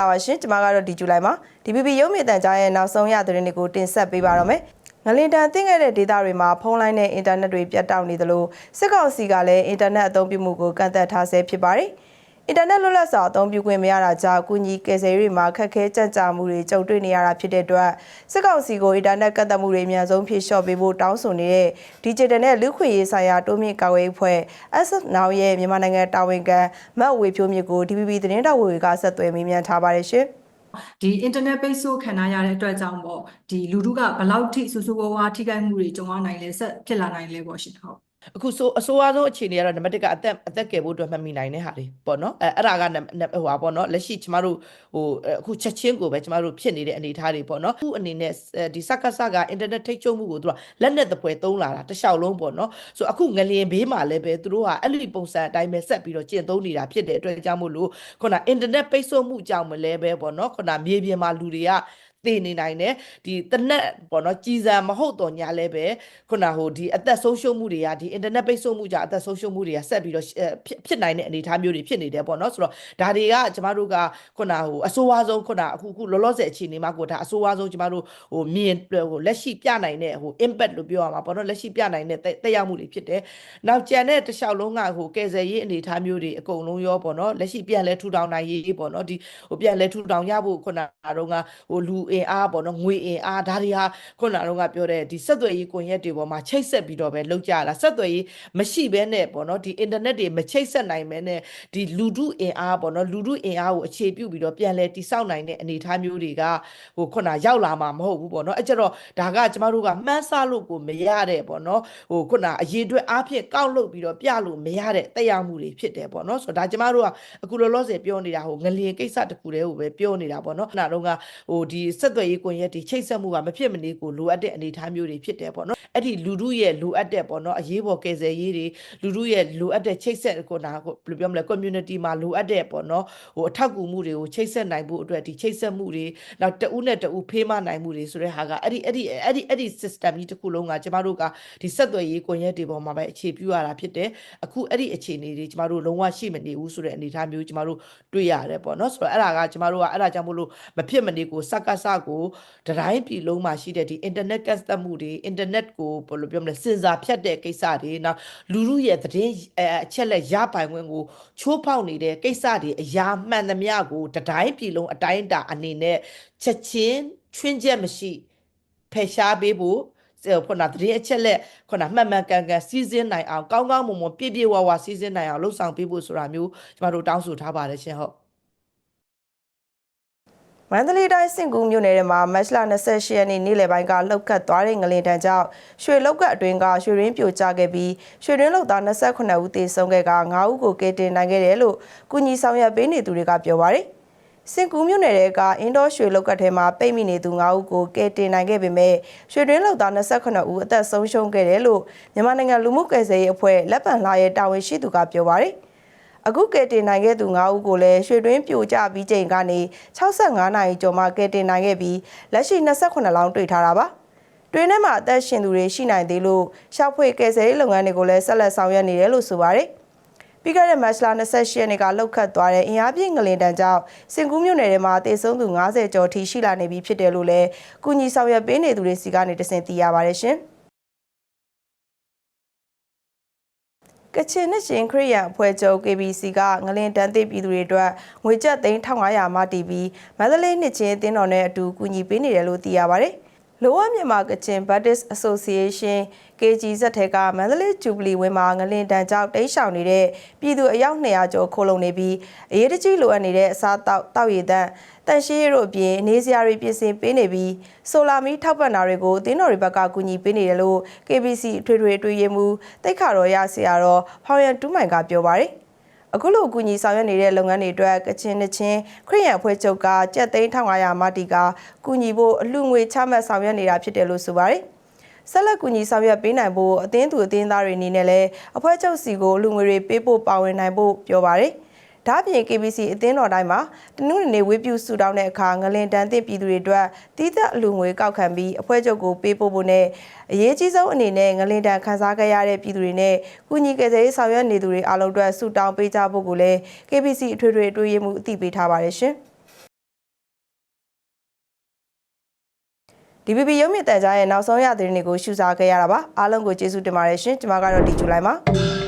ပါပါရှင်ကျွန်မကတော့ဒီဇူလိုင်မှာ DPP ရုပ်မြင့်တန်ကြားရဲ့နောက်ဆုံးရသတင်းတွေကိုတင်ဆက်ပေးပါတော့မယ်ငလင်တန်သိခဲ့တဲ့ဒေတာတွေမှာဖုန်းလိုင်းနဲ့အင်တာနက်တွေပြတ်တောက်နေသလိုစစ်ကောင်စီကလည်းအင်တာနက်အသုံးပြုမှုကိုကန့်သတ်ထားဆဲဖြစ်ပါတယ် အင်တာနက်လွတ်လပ်စွာအသုံးပြုခွင့်မရတာကြောင့်ကုညီကယ်ဆယ်ရေးတွေမှာခက်ခဲကြန့်ကြာမှုတွေကြုံတွေ့နေရတာဖြစ်တဲ့အတွက်စစ်ကောင်စီကိုအင်တာနက်ကန့်သတ်မှုတွေအများဆုံးဖြေလျှော့ပေးဖို့တောင်းဆိုနေတဲ့ Digital နဲ့လူခွင့်ရေးဆိုင်ရာတိုးမြင့်ကာကွယ်ရေးအဖွဲ့ SF Now ရဲ့မြန်မာနိုင်ငံတာဝန်ခံမတ်ဝေဖြိုးမြစ်ကို DPP သတင်းတော်ဝေကဆက်သွယ်မေးမြန်းထားပါတယ်ရှင်။ဒီ internet ပိတ်ဆို့ခံရတဲ့အတွက်ကြောင့်ပေါ့ဒီလူထုကဘယ်လောက်ထိဆူဆူဝါးဝါထိခိုက်မှုတွေကြုံရနိုင်လဲဆက်ဖြစ်လာနိုင်လဲပေါ့ရှင်ဟုတ် အခုဆိုအဆိုးအဆုံးအခြေအနေကတော့နံပါတ်1ကအသက်အသက်ကယ်ဖို့အတွက်မှတ်မိနိုင်တဲ့ဟာတွေပေါ့နော်အဲအဲ့ဒါကနံနံဟိုဟာပေါ့နော်လက်ရှိကျမတို့ဟိုအခုချက်ချင်းကိုပဲကျမတို့ဖြစ်နေတဲ့အနေအထားတွေပေါ့နော်အခုအနေနဲ့ဒီစက္ကစကအင်တာနက်ထိတ်ချုံမှုကိုသူကလက်နဲ့တပွဲသုံးလာတာတစ်လျှောက်လုံးပေါ့နော်ဆိုအခုငလျင်ဘေးမှာလည်းပဲသူတို့ကအဲ့လိုပုံစံအတိုင်းပဲဆက်ပြီးတော့ကျင့်သုံးနေတာဖြစ်တဲ့အတွက်ကြောင့်မို့လို့ခုနအင်တာနက်ပိတ်ဆို့မှုကြောင့်မလဲပဲပေါ့နော်ခုနမြေပြင်မှာလူတွေက သိနေနိုင်တယ်ဒီတနက်ပေါ့နော်ကြည်စံမဟုတ်တော့ညာလဲပဲခုနဟိုဒီအသက်ဆုံးရှုံးမှုတွေကဒီအင်တာနက်ပိတ်ဆို့မှုကြောင့်အသက်ဆုံးရှုံးမှုတွေကဆက်ပြီးတော့ဖြစ်ဖြစ်နိုင်တဲ့အနေအထားမျိုးတွေဖြစ်နေတယ်ပေါ့နော်ဆိုတော့ဒါတွေကကျမတို့ကခုနဟိုအဆိုးဝါးဆုံးခုနအခုခုလောလောဆယ်အခြေအနေမှာကိုဒါအဆိုးဝါးဆုံးကျမတို့ဟိုမြင်ဟိုလက်ရှိပြနိုင်တဲ့ဟို impact လို့ပြောရမှာပေါ့နော်လက်ရှိပြနိုင်တဲ့တက်ရောက်မှုတွေဖြစ်တယ်နောက်ကြံတဲ့တစ်လျှောက်လုံးကဟိုကယ်ဆယ်ရေးအနေအထားမျိုးတွေအကုန်လုံးရောပေါ့နော်လက်ရှိပြန်လဲထူထောင်နိုင်ရေးပေါ့နော်ဒီဟိုပြန်လဲထူထောင်ရဖို့ခုနကတော့ကဟိုလူအင်အားပေါ့နော်ငွေအင်အားဒါတွေဟာခုနကတော့ကပြောတဲ့ဒီဆက်သွယ်ရေးကွန်ရက်တွေပေါ်မှာချိတ်ဆက်ပြီးတော့ပဲလောက်ကြတာဆက်သွယ်ရေးမရှိဘဲနဲ့ပေါ့နော်ဒီအင်တာနက်တွေမချိတ်ဆက်နိုင်ဘဲနဲ့ဒီလူထုအင်အားပေါ့နော်လူထုအင်အားကိုအခြေပြုပြီးတော့ပြန်လဲတိစောက်နိုင်တဲ့အနေအထားမျိုးတွေကဟိုခုနရောက်လာမှာမဟုတ်ဘူးပေါ့နော်အဲ့ကျတော့ဒါကကျမတို့ကမှန်းဆလို့ကိုမရတဲ့ပေါ့နော်ဟိုခုနအရေးအတွက်အားဖြင့်ကောက်လုပ်ပြီးတော့ပြလို့မရတဲ့တက်ရောက်မှုတွေဖြစ်တယ်ပေါ့နော်ဆိုတော့ဒါကျမတို့ကအခုလောလောဆယ်ပြောနေတာဟိုငလျင်ကိစ္စတခုတည်းကိုပဲပြောနေတာပေါ့နော်ခဏတော့ကဟိုဒီဆက်သွယ်ရေးကွန်ရက်တွေချိတ်ဆက်မှုကမဖြစ်မနေကိုလိုအပ်တဲ့အနေအထားမျိုးတွေဖြစ်တယ်ပေါ့နော်အဲ့ဒီလူထုရဲ့လိုအပ်တဲ့ပေါ့နော်အရေးပေါ်ကယ်ဆယ်ရေးတွေလူထုရဲ့လိုအပ်တဲ့ချိတ်ဆက်ကိုနာဘယ်လိုပြောမလဲ community မှာလိုအပ်တဲ့ပေါ့နော်ဟိုအထောက်အကူမှုတွေကိုချိတ်ဆက်နိုင်ဖို့အတွက်ဒီချိတ်ဆက်မှုတွေနောက်တဦးနဲ့တဦးဖေးမနိုင်မှုတွေဆိုတဲ့ဟာကအဲ့ဒီအဲ့ဒီအဲ့ဒီအဲ့ဒီ system ကြီးတစ်ခုလုံးကကျမတို့ကဒီဆက်သွယ်ရေးကွန်ရက်တွေပေါ်မှာပဲအခြေပြုရတာဖြစ်တယ်အခုအဲ့ဒီအခြေအနေတွေကျမတို့လုံးဝရှိမနေဘူးဆိုတဲ့အနေအထားမျိုးကျမတို့တွေ့ရတယ်ပေါ့နော်ဆိုတော့အဲ့ဒါကကျမတို့ကအဲ့ဒါကြောင့်မို့လို့မဖြစ်မနေကိုစက္ကစကိုတတိုင်းပြည်လုံးမှာရှိတဲ့ဒီ internet ကတ်သက်မှုတွေ internet ကိုဘယ်လိုပြောမလဲစင်စာဖြတ်တဲ့ကိစ္စတွေနောက်လူလူရဲ့သတင်းအချက်လက်ရပိုင်ခွင့်ကိုချိုးဖောက်နေတဲ့ကိစ္စတွေအရာမှန်သမျှကိုတတိုင်းပြည်လုံးအတိုင်းအတာအနေနဲ့ချက်ချင်းချွင်းချက်မရှိဖယ်ရှားပေးဖို့ခုနသတင်းအချက်လက်ခုနမှန်မှန်ကန်ကန်စီးစင်းနိုင်အောင်ကောင်းကောင်းမွန်မွန်ပြည့်ပြည့်ဝဝစီးစင်းနိုင်အောင်လှုပ်ဆောင်ပေးဖို့ဆိုတာမျိုးကျမတို့တောင်းဆိုထားပါတယ်ရှင်ဟုတ် မန္တလေးတိုင်းစင်ကူးမြို့နယ်ထဲမှာမတ်လ28ရက်နေ့နေ့လယ်ပိုင်းကလှုပ်ခတ်သွားတဲ့ငလင်တန်းကြောင့်ရွှေလောက်ကအတွင်းကရွှေရင်းပြိုကျခဲ့ပြီးရွှေရင်းလောက်သား28ဦးသေဆုံးခဲ့က9ဦးကိုကယ်တင်နိုင်ခဲ့တယ်လို့ကုညီဆောင်ရွက်ပေးနေသူတွေကပြောပါတယ်။စင်ကူးမြို့နယ်ထဲကအင်ဒိုရွှေလောက်ကထဲမှာပိတ်မိနေသူ9ဦးကိုကယ်တင်နိုင်ခဲ့ပေမဲ့ရွှေရင်းလောက်သား28ဦးအသက်ဆုံးရှုံးခဲ့တယ်လို့မြန်မာနိုင်ငံလူမှုကယ်ဆယ်ရေးအဖွဲ့လက်ပံလာရဲ့တာဝန်ရှိသူကပြောပါတယ်။ အခုကယ်တင်နိုင်ခဲ့သူ9ဦးကိုလည်းရွှေတွင်းပြိုကျပြီးချိန်ကနေ65နာရီကျော်မှကယ်တင်နိုင်ခဲ့ပြီးလက်ရှိ28လောင်းတွေ့ထားတာပါတွင်းထဲမှာအသက်ရှင်သူတွေရှိနိုင်သေးလို့ရှောက်ဖွေကယ်ဆယ်ရေးလုပ်ငန်းတွေကိုလည်းဆက်လက်ဆောင်ရွက်နေတယ်လို့ဆိုပါတယ်ပြီးခဲ့တဲ့မတ်လ28ရက်နေ့ကလှုပ်ခတ်သွားတဲ့အင်အားပြည့်ငလင်တန်းကြောင့်စင်ကူးမြို့နယ်ထဲမှာတေဆုံးသူ90ကျော်ထိရှိလာနေပြီဖြစ်တယ်လို့လည်းကုညီဆောင်ရွက်ပေးနေသူတွေစီကနေတဆင့်သိရပါတယ်ရှင်။ ကချင်နှစ်ရှင်ခရိယံအဖွဲ့ချုပ် KBC ကငလင်တန်းသိပြည်သူတွေအတွက်ငွေကျပ်သိန်း1500မှတီးပြီးမန္တလေးနှစ်ချင်းအသင်းတော်နဲ့အတူကူညီပေးနေတယ်လို့သိရပါတယ်။ လိုဝမြန်မာကချင် Baptist Association KGZ ထဲကမန္တလေးဂျူဘလီဝင်းမှာငလင်တန်ကြောက်တိတ်ရှောင်နေတဲ့ပြည်သူအယောက်200ကျော်ခိုးလုံနေပြီးအရေးတကြီးလိုအပ်နေတဲ့အစားတောက်တောက်ရည်တန့်တန်ရှင်းရတို့အပြင်နေစရာတွေပြင်ဆင်ပေးနေပြီးဆိုလာမီထောက်ပံ့တာတွေကိုအသင်းတော်တွေဘက်ကကူညီပေးနေတယ်လို့ KBC အထွေထွေအတွင်းရေးမှူးတိတ်ခါတော်ရဆရာတော်ဖောင်ရန်တူးမိုင်ကပြောပါတယ် အခုလိုအကူအညီဆောင်ရွက်နေတဲ့လုပ်ငန်းတွေအတွက်ကချင်နှချင်းခရိယံဖွဲ့ချုပ်ကကြက်သိန်း1500မတီကကူညီဖို့အလှငွေချမှတ်ဆောင်ရွက်နေတာဖြစ်တယ်လို့ဆိုပါတယ်။ဆက်လက်ကူညီဆောင်ရွက်ပေးနိုင်ဖို့အသင်းသူအသင်းသားတွေအနေနဲ့လည်းအဖွဲ့ချုပ်စီကိုလူငွေတွေပေးဖို့ပါဝင်နိုင်ဖို့ပြောပါတယ်။ ဒါ့အပြင် KBC အသင်းတော်တိုင်းမှာတနုနနေဝေပြူစုတောင်းတဲ့အခါငလင်တန်းသင့်ပြည်သူတွေအတွက်တီးသက်အလူငွေကောက်ခံပြီးအဖွဲ့ချုပ်ကိုပေးပို့ဖို့နဲ့အရေးကြီးဆုံးအနေနဲ့ငလင်တန်းခန်းစားခဲ့ရတဲ့ပြည်သူတွေနဲ့ကုညီကယ်ဆယ်ရေးဆောင်ရွက်နေသူတွေအားလုံးအတွက်စုတောင်းပေးကြဖို့ကိုလည်း KBC အထွေထွေအတွေ့အမှုအသိပေးထားပါတယ်ရှင်။ DBB ရုပ်မြင့်တန်ကြားရဲ့နောက်ဆုံးရသတင်းတွေကိုရှုစားခဲ့ရတာပါအားလုံးကိုကျေးဇူးတင်ပါတယ်ရှင်ကျွန်မကတော့ဒီဂျူလိုင်ပါ